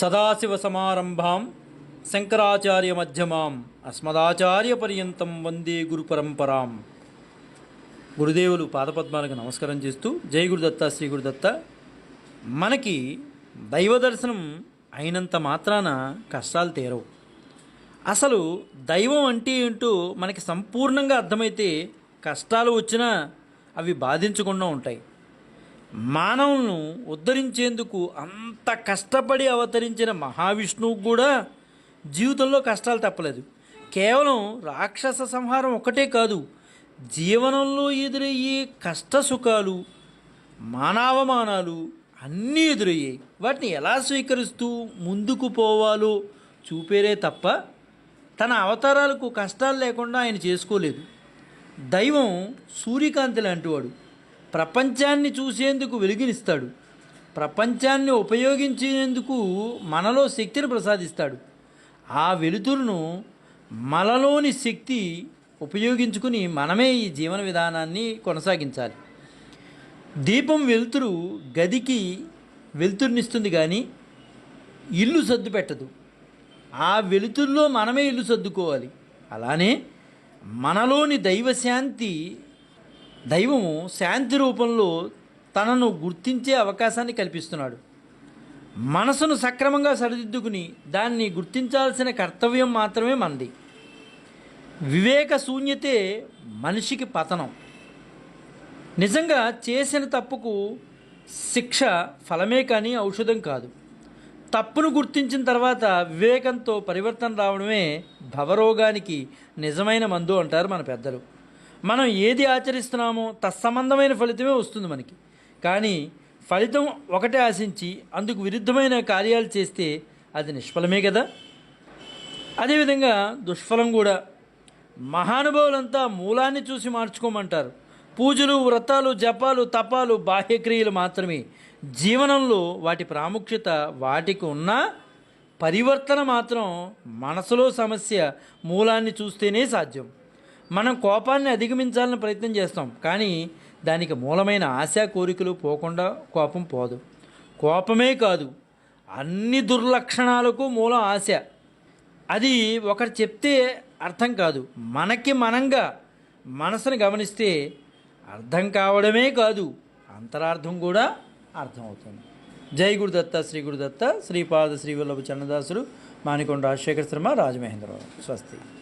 సదాశివ సమారంభాం శంకరాచార్య మధ్యమాం అస్మదాచార్య పర్యంతం వందే గురు పరంపరాం. గురుదేవులు పాదపద్మాలకు నమస్కారం చేస్తూ జై గురుదత్త శ్రీ గురుదత్త మనకి దైవ దర్శనం అయినంత మాత్రాన కష్టాలు తీరవు. అసలు దైవం అంటే ఏంటో మనకి సంపూర్ణంగా అర్థమైతే కష్టాలు వచ్చినా అవి బాధించకుండా ఉంటాయి. మానవులను ఉద్ధరించేందుకు అంత కష్టపడి అవతరించిన మహావిష్ణువుకు కూడా జీవితంలో కష్టాలు తప్పలేదు. కేవలం రాక్షస సంహారం ఒక్కటే కాదు జీవనంలో ఎదురయ్యే కష్ట సుఖాలు మానవమానాలు అన్నీ ఎదురయ్యాయి. వాటిని ఎలా స్వీకరిస్తూ ముందుకు పోవాలో చూపేరే తప్ప తన అవతారాలకు కష్టాలు లేకుండా ఆయన చేసుకోలేదు. దైవం సూర్యకాంతి లాంటివాడు. ప్రపంచాన్ని చూసేందుకు వెలుగునిస్తాడు. ప్రపంచాన్ని ఉపయోగించేందుకు మనలో శక్తిని ప్రసాదిస్తాడు. ఆ వెలుతురును మనలోని శక్తి ఉపయోగించుకుని మనమే ఈ జీవన విధానాన్ని కొనసాగించాలి. దీపం వెలుతురు గదికి వెలుతురునిస్తుంది కానీ ఇల్లు సర్దు పెట్టదు ఆ వెలుతురులో మనమే ఇల్లు సర్దుకోవాలి. అలానే మనలోని దైవశాంతి దైవము శాంతి రూపంలో తనను గుర్తించే అవకాశాన్ని కల్పిస్తున్నాడు. మనసును సక్రమంగా సరిదిద్దుకుని దాన్ని గుర్తించాల్సిన కర్తవ్యం మాత్రమే మనది. వివేక శూన్యతే మనిషికి పతనం. నిజంగా చేసిన తప్పుకు శిక్ష ఫలమే కానీ ఔషధం కాదు. తప్పును గుర్తించిన తర్వాత వివేకంతో పరివర్తన రావడమే భవరోగానికి నిజమైన మందు అంటారు మన పెద్దలు. మనం ఏది ఆచరిస్తున్నామో తత్సంబంధమైన ఫలితమే వస్తుంది మనకి. కానీ ఫలితం ఒకటే ఆశించి అందుకు విరుద్ధమైన కార్యాలు చేస్తే అది నిష్ఫలమే కదా? అదేవిధంగా దుష్ఫలం కూడా. మహానుభావులంతా మూలాన్ని చూసి మార్చుకోమంటారు. పూజలు వ్రతాలు జపాలు తపాలు బాహ్యక్రియలు మాత్రమే. జీవనంలో వాటి ప్రాముఖ్యత వాటికి ఉన్న పరివర్తన మాత్రం మనసులో సమస్య మూలాన్ని చూస్తేనే సాధ్యం. మనం కోపాన్ని అధిగమించాలని ప్రయత్నం చేస్తాం కానీ దానికి మూలమైన ఆశా కోరికలు పోకుండా కోపం పోదు. కోపమే కాదు అన్ని దుర్లక్షణాలకు మూలం ఆశ. అది ఒకరు చెప్తే అర్థం కాదు. మనకి మనంగా మనసును గమనిస్తే అర్థం కావడమే కాదు అంతరార్థం కూడా అర్థమవుతుంది. జై గురుదత్త శ్రీ గురుదత్త శ్రీపాద శ్రీవల్లభ చన్నదాసుడు మానికొండ రాజశేఖర శర్మ రాజమహేంద్రరావు. స్వస్తి.